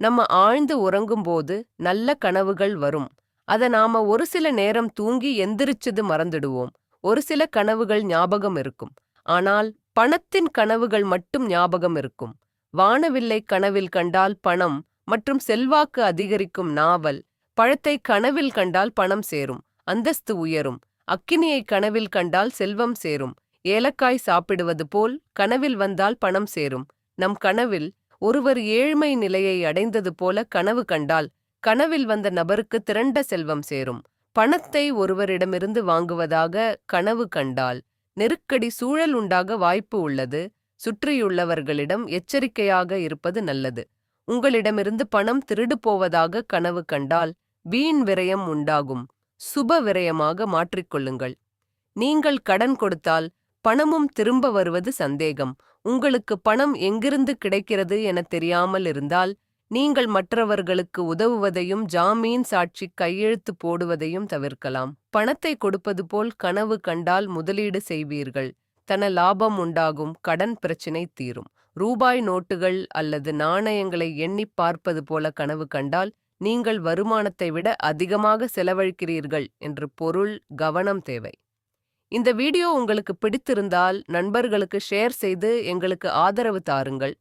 நம்ம ஆழ்ந்து உறங்கும்போது நல்ல கனவுகள் வரும். அத நாம ஒரு சில நேரம் தூங்கி எந்திரிச்சது மறந்துடுவோம். ஒரு சில கனவுகள் ஞாபகம் இருக்கும். ஆனால் பணத்தின் கனவுகள் மட்டும் ஞாபகம் இருக்கும். வானவில்லை கனவில் கண்டால் பணம் மற்றும் செல்வாக்கு அதிகரிக்கும் நாவல். பழத்தை கனவில் கண்டால் பணம் சேரும் அந்தஸ்து உயரும். அக்கினியை கனவில் கண்டால் செல்வம் சேரும். ஏலக்காய் சாப்பிடுவது போல் கனவில் வந்தால் பணம் சேரும். நம் கனவில் ஒருவர் ஏழ்மை நிலையை அடைந்தது போல கனவு கண்டால் கனவில் வந்த நபருக்கு திரண்ட செல்வம் சேரும். பணத்தை ஒருவரிடமிருந்து வாங்குவதாக கனவு கண்டால் நெருக்கடி சூழல் உண்டாக வாய்ப்பு உள்ளது. சுற்றியுள்ளவர்களிடம் எச்சரிக்கையாக இருப்பது நல்லது. உங்களிடமிருந்து பணம் திருடு போவதாக கனவு கண்டால் வீண் விரயம் உண்டாகும். சுப விரயமாக மாற்றிக்கொள்ளுங்கள். நீங்கள் கடன் கொடுத்தால் பணமும் திரும்ப வருவது சந்தேகம். உங்களுக்கு பணம் எங்கிருந்து கிடைக்கிறது என தெரியாமல் இருந்தால் நீங்கள் மற்றவர்களுக்கு உதவுவதையும் ஜாமீன் சாட்சி கையெழுத்து போடுவதையும் தவிர்க்கலாம். பணத்தை கொடுப்பது போல் கனவு கண்டால் முதலீடு செய்வீர்கள். தன லாபம் உண்டாகும் கடன் பிரச்சினை தீரும். ரூபாய் நோட்டுகள் அல்லது நாணயங்களை எண்ணிப் பார்ப்பது போல கனவு கண்டால் நீங்கள் வருமானத்தை விட அதிகமாக செலவழிக்கிறீர்கள் என்று பொருள் கவனம் தேவை. இந்த வீடியோ உங்களுக்கு பிடித்திருந்தால் நண்பர்களுக்கு ஷேர் செய்து எங்களுக்கு ஆதரவு தாருங்கள்.